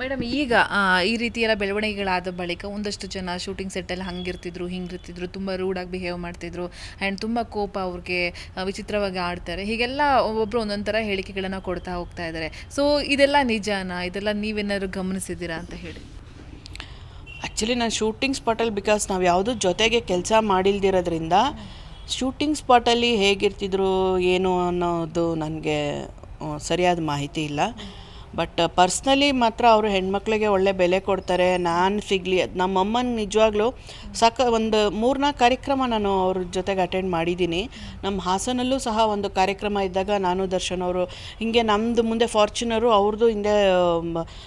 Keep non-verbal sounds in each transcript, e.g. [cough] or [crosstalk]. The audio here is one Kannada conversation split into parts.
ಮೇಡಮ್, ಈಗ ಈ ರೀತಿ ಎಲ್ಲ ಬೆಳವಣಿಗೆಗಳಾದ ಬಳಿಕ ಒಂದಷ್ಟು ಜನ ಶೂಟಿಂಗ್ ಸೆಟ್ಟಲ್ಲಿ ಹಂಗಿರ್ತಿದ್ರು, ಹಿಂಗಿರ್ತಿದ್ರು, ತುಂಬ ರೂಡಾಗಿ ಬಿಹೇವ್ ಮಾಡ್ತಿದ್ರು ಆ್ಯಂಡ್ ತುಂಬ ಕೋಪ ಅವ್ರಿಗೆ ವಿಚಿತ್ರವಾಗಿ ಆಡ್ತಾರೆ. ಹೀಗೆಲ್ಲ ಒಬ್ಬೊಬ್ರು ಒಂದೊಂದು ಹೇಳಿಕೆಗಳನ್ನು ಕೊಡ್ತಾ ಹೋಗ್ತಾ ಇದ್ದಾರೆ. ಸೊ ಇದೆಲ್ಲ ನಿಜನಾ? ಇದೆಲ್ಲ ನೀವೇನಾದ್ರು ಗಮನಿಸಿದ್ದೀರಾ ಅಂತ ಹೇಳಿ. ಆ್ಯಕ್ಚುಲಿ ನಾನು ಶೂಟಿಂಗ್ ಸ್ಪಾಟಲ್ಲಿ ಬಿಕಾಸ್ ನಾವು ಯಾವುದೂ ಜೊತೆಗೆ ಕೆಲಸ ಮಾಡಿಲ್ದಿರೋದ್ರಿಂದ ಶೂಟಿಂಗ್ ಸ್ಪಾಟಲ್ಲಿ ಹೇಗಿರ್ತಿದ್ರು, ಏನು ಅನ್ನೋದು ನನಗೆ ಸರಿಯಾದ ಮಾಹಿತಿ ಇಲ್ಲ. ಬಟ್ ಪರ್ಸ್ನಲಿ ಮಾತ್ರ ಅವರು ಹೆಣ್ಮಕ್ಳಿಗೆ ಒಳ್ಳೆ ಬೆಲೆ ಕೊಡ್ತಾರೆ. ನಾನು ಸಿಗಲಿ, ನಮ್ಮಮ್ಮನ ನಿಜವಾಗ್ಲೂ ಸಾಕ ಒಂದು ಮೂರ್ನಾಲ್ಕು ಕಾರ್ಯಕ್ರಮ ನಾನು ಅವ್ರ ಜೊತೆಗೆ ಅಟೆಂಡ್ ಮಾಡಿದ್ದೀನಿ. ನಮ್ಮ ಹಾಸನಲ್ಲೂ ಸಹ ಒಂದು ಕಾರ್ಯಕ್ರಮ ಇದ್ದಾಗ ನಾನು, ದರ್ಶನ್ ಅವರು, ಹಿಂಗೆ ನಮ್ಮದು ಮುಂದೆ ಫಾರ್ಚುನರು ಅವ್ರದ್ದು ಹಿಂದೆ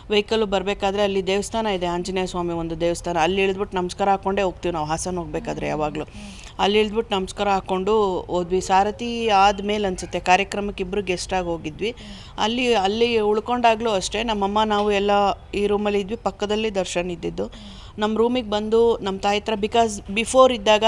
ವೆಹಿಕಲ್ಲು ಬರಬೇಕಾದ್ರೆ ಅಲ್ಲಿ ದೇವಸ್ಥಾನ ಇದೆ. ಆಂಜನೇಯ ಸ್ವಾಮಿ ಒಂದು ದೇವಸ್ಥಾನ. ಅಲ್ಲಿ ಇಳಿದ್ಬಿಟ್ಟು ನಮಸ್ಕಾರ ಹಾಕ್ಕೊಂಡೇ ಹೋಗ್ತೀವಿ ನಾವು. ಹಾಸನ ಹೋಗಬೇಕಾದ್ರೆ ಯಾವಾಗಲೂ. ಅಲ್ಲಿ ಇಳಿದ್ಬಿಟ್ಟು ನಮಸ್ಕಾರ ಹಾಕ್ಕೊಂಡು ಹೋದ್ವಿ. ಸಾರಥಿ ಆದಮೇಲೆ ಅನಿಸುತ್ತೆ. ಕಾರ್ಯಕ್ರಮಕ್ಕೆ ಇಬ್ಬರು ಗೆಸ್ಟಾಗಿ ಹೋಗಿದ್ವಿ. ಅಲ್ಲಿ ಅಲ್ಲಿ ಉಳ್ಕೊಂಡಾಗಲೂ ಅಷ್ಟೇ, ನಮ್ಮಮ್ಮ ನಾವು ಎಲ್ಲ ಈ ರೂಮಲ್ಲಿ ಇದ್ವಿ, ಪಕ್ಕದಲ್ಲಿ ದರ್ಶನ್ ಇದ್ದಿದ್ದು. ನಮ್ಮ ರೂಮಿಗೆ ಬಂದು ನಮ್ಮ ತಾಯಿ ಹತ್ರ ಬಿಕಾಸ್ ಬಿಫೋರ್ ಇದ್ದಾಗ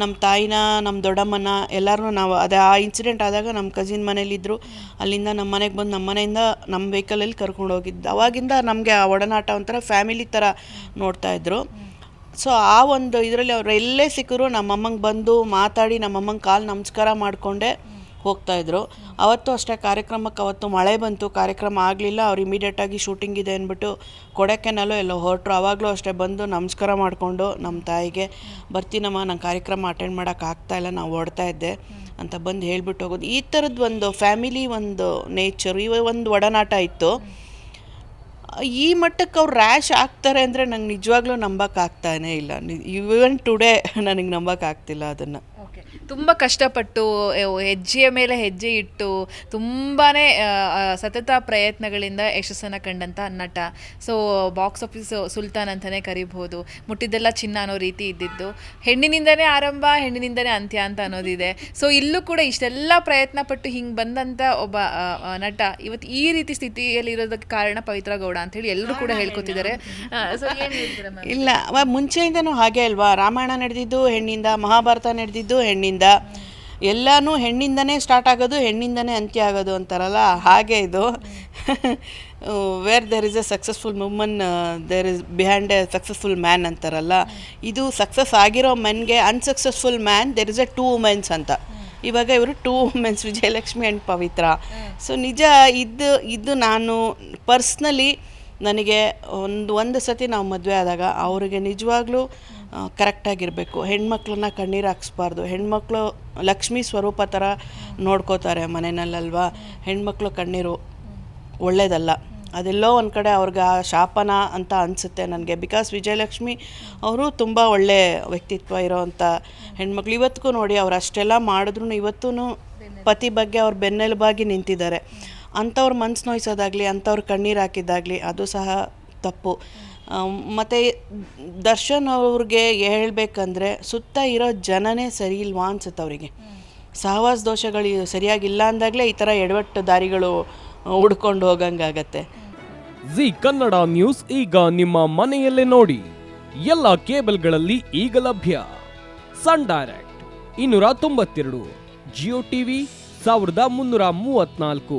ನಮ್ಮ ತಾಯಿನ ನಮ್ಮ ದೊಡ್ಡಮ್ಮನ ಎಲ್ಲರನ್ನೂ ನಾವು, ಅದೇ ಆ ಇನ್ಸಿಡೆಂಟ್ ಆದಾಗ ನಮ್ಮ ಕಸಿನ್ ಮನೇಲಿದ್ದರು ಅಲ್ಲಿಂದ ನಮ್ಮ ಮನೆಗೆ ಬಂದು ನಮ್ಮ ಮನೆಯಿಂದ ನಮ್ಮ ವೆಹಿಕಲಲ್ಲಿ ಕರ್ಕೊಂಡು ಹೋಗಿದ್ದು. ಅವಾಗಿಂದ ನಮಗೆ ಆ ಒಡನಾಟ ಒಂಥರ ಫ್ಯಾಮಿಲಿ ಥರ ನೋಡ್ತಾಯಿದ್ರು ಸೊ ಆ ಒಂದು ಇದರಲ್ಲಿ ಅವ್ರು ಎಲ್ಲೇ ಸಿಕ್ಕರು ನಮ್ಮಮ್ಮಂಗೆ ಬಂದು ಮಾತಾಡಿ, ನಮ್ಮಮ್ಮಂಗೆ ಕಾಲು ನಮಸ್ಕಾರ ಮಾಡಿಕೊಂಡೇ. ಹೋಗ್ತಾಯಿದ್ರು ಅವತ್ತು ಅಷ್ಟೇ ಕಾರ್ಯಕ್ರಮಕ್ಕೆ ಅವತ್ತು ಮಳೆ ಬಂತು, ಕಾರ್ಯಕ್ರಮ ಆಗಲಿಲ್ಲ, ಅವ್ರು ಇಮಿಡಿಯೇಟಾಗಿ ಶೂಟಿಂಗ್ ಇದೆ ಅಂದ್ಬಿಟ್ಟು ಕೊಡಕೆನಲ್ಲೋ ಎಲ್ಲೋ ಹೊರಟ್ರು. ಆವಾಗಲೂ ಅಷ್ಟೇ ಬಂದು ನಮಸ್ಕಾರ ಮಾಡಿಕೊಂಡು ನಮ್ಮ ತಾಯಿಗೆ, ಬರ್ತೀನಮ್ಮ, ನಂಗೆ ಕಾರ್ಯಕ್ರಮ ಅಟೆಂಡ್ ಮಾಡೋಕೆ ಆಗ್ತಾ ಇಲ್ಲ, ನಾವು ಓಡ್ತಾ ಇದ್ದೆ ಅಂತ ಬಂದು ಹೇಳ್ಬಿಟ್ಟು ಹೋಗೋದು. ಈ ಥರದ್ದು ಒಂದು ಫ್ಯಾಮಿಲಿ ಒಂದು ನೇಚರ್ ಇವ ಒಂದು ಒಡನಾಟ ಇತ್ತು. ಈ ಮಟ್ಟಕ್ಕೆ ಅವ್ರು ರ್ಯಾಶ್ ಆಗ್ತಾರೆ ಅಂದರೆ ನಂಗೆ ನಿಜವಾಗ್ಲೂ ನಂಬಕ್ಕಾಗ್ತಾನೇ ಇಲ್ಲ. ಇವನ್ ಟುಡೇ [laughs] ನನಗೆ ನಂಬಕ್ಕಾಗ್ತಿಲ್ಲ ಅದನ್ನು. ಓಕೆ. ತುಂಬ ಕಷ್ಟಪಟ್ಟು ಹೆಜ್ಜೆಯ ಮೇಲೆ ಹೆಜ್ಜೆ ಇಟ್ಟು ತುಂಬಾ ಸತತ ಪ್ರಯತ್ನಗಳಿಂದ ಯಶಸ್ಸನ್ನು ಕಂಡಂಥ ನಟ. ಸೊ ಬಾಕ್ಸ್ ಆಫೀಸ್ ಸುಲ್ತಾನ್ ಅಂತಲೇ ಕರಿಬಹುದು. ಮುಟ್ಟಿದ್ದೆಲ್ಲ ಚಿನ್ನ ಅನ್ನೋ ರೀತಿ ಇದ್ದಿದ್ದು. ಹೆಣ್ಣಿನಿಂದನೇ ಆರಂಭ ಹೆಣ್ಣಿನಿಂದನೇ ಅಂತ್ಯ ಅಂತ ಅನ್ನೋದಿದೆ. ಸೊ ಇಲ್ಲೂ ಕೂಡ ಇಷ್ಟೆಲ್ಲ ಪ್ರಯತ್ನ ಪಟ್ಟು ಹಿಂಗೆ ಬಂದಂಥ ಒಬ್ಬ ನಟ ಇವತ್ತು ಈ ರೀತಿ ಸ್ಥಿತಿಯಲ್ಲಿ ಇರೋದಕ್ಕೆ ಕಾರಣ ಪವಿತ್ರ ಗೌಡ ಅಂತೇಳಿ ಎಲ್ಲರೂ ಕೂಡ ಹೇಳ್ಕೊತಿದ್ದಾರೆ. ಸೊ ಏನು ಹೇಳ್ತೀರಾ ಮ್ಯಾಮ್? ಇಲ್ಲ ಮುಂಚೆಯಿಂದನೂ ಹಾಗೆ ಅಲ್ವಾ? ರಾಮಾಯಣ ನಡೆದಿದ್ದು ಹೆಣ್ಣಿಂದ ಮಹಾಭಾರತ ನಡೆದಿದ್ದು ಹೆಣ್ಣಿಂದ. ಎಲ್ಲನೂ ಹೆಣ್ಣಿಂದನೇ ಸ್ಟಾರ್ಟ್ ಆಗೋದು ಹೆಣ್ಣಿಂದನೇ ಅಂತ್ಯ ಆಗೋದು ಅಂತಾರಲ್ಲ ಹಾಗೆ ಇದು. Where there is a successful woman there is behind a successful man ಅಂತಾರಲ್ಲ ಇದು ಸಕ್ಸಸ್ ಆಗಿರೋ ಮೆನ್ಗೆ unsuccessful man there is a two womens ಅಂತ. ಇವಾಗ ಇವರು two womens Vijayalakshmi and Pavithra. So ನಿಜ ಇದು ಇದು ನಾನು ಪರ್ಸ್ನಲಿ ನನಗೆ ಒಂದು ಒಂದು ಸತಿ ನಾವು ಮದುವೆ ಆದಾಗ ಅವರಿಗೆ ನಿಜವಾಗ್ಲೂ ಕರೆಕ್ಟಾಗಿರಬೇಕು ಹೆಣ್ಮಕ್ಳನ್ನ ಕಣ್ಣೀರು ಹಾಕ್ಸ್ಬಾರ್ದು. ಹೆಣ್ಮಕ್ಳು ಲಕ್ಷ್ಮೀ ಸ್ವರೂಪ ಥರ ನೋಡ್ಕೋತಾರೆ ಮನೆಯಲ್ಲಲ್ವಾ. ಹೆಣ್ಮಕ್ಳು ಕಣ್ಣೀರು ಒಳ್ಳೇದಲ್ಲ. ಅದೆಲ್ಲೋ ಒಂದು ಕಡೆ ಅವ್ರಿಗೆ ಆ ಶಾಪನ ಅಂತ ಅನಿಸುತ್ತೆ ನನಗೆ. ಬಿಕಾಸ್ ವಿಜಯಲಕ್ಷ್ಮಿ ಅವರು ತುಂಬ ಒಳ್ಳೆ ವ್ಯಕ್ತಿತ್ವ ಇರೋವಂಥ ಹೆಣ್ಮಕ್ಳು. ಇವತ್ತಿಗೂ ನೋಡಿ ಅವ್ರು ಅಷ್ಟೆಲ್ಲ ಮಾಡಿದ್ರು ಇವತ್ತೂ ಪತಿ ಬಗ್ಗೆ ಅವ್ರು ಬೆನ್ನೆಲುಬಾಗಿ ನಿಂತಿದ್ದಾರೆ. ಅಂಥವ್ರ ಮನ್ಸು ನೋಯಿಸೋದಾಗಲಿ, ಅಂಥವ್ರ ಕಣ್ಣೀರು ಹಾಕಿದ್ದಾಗಲಿ, ಅದು ಸಹ ತಪ್ಪು. ಮತ್ತು ದರ್ಶನ್ ಅವ್ರಿಗೆ ಹೇಳಬೇಕಂದ್ರೆ ಸುತ್ತ ಇರೋ ಜನನೇ ಸರಿ ಇಲ್ವಾ ಅನ್ಸುತ್ತೆ ಅವರಿಗೆ. ಸಹವಾಸ ದೋಷಗಳು ಸರಿಯಾಗಿಲ್ಲ ಅಂದಾಗಲೇ ಈ ಥರ ಎಡವಟ್ಟು ದಾರಿಗಳು ಹುಡ್ಕೊಂಡು ಹೋಗಂಗಾಗತ್ತೆ. ಜಿ ಕನ್ನಡ ನ್ಯೂಸ್ ಈಗ ನಿಮ್ಮ ಮನೆಯಲ್ಲೇ ನೋಡಿ. ಎಲ್ಲ ಕೇಬಲ್ಗಳಲ್ಲಿ ಈಗ ಲಭ್ಯ. ಸನ್ ಡೈರೆಕ್ಟ್, ಇನ್ನೂರ ತೊಂಬತ್ತೆರಡು, ಜಿಯೋ ಟಿವಿ, ಸಾವಿರದ ಮುನ್ನೂರ ಮೂವತ್ನಾಲ್ಕು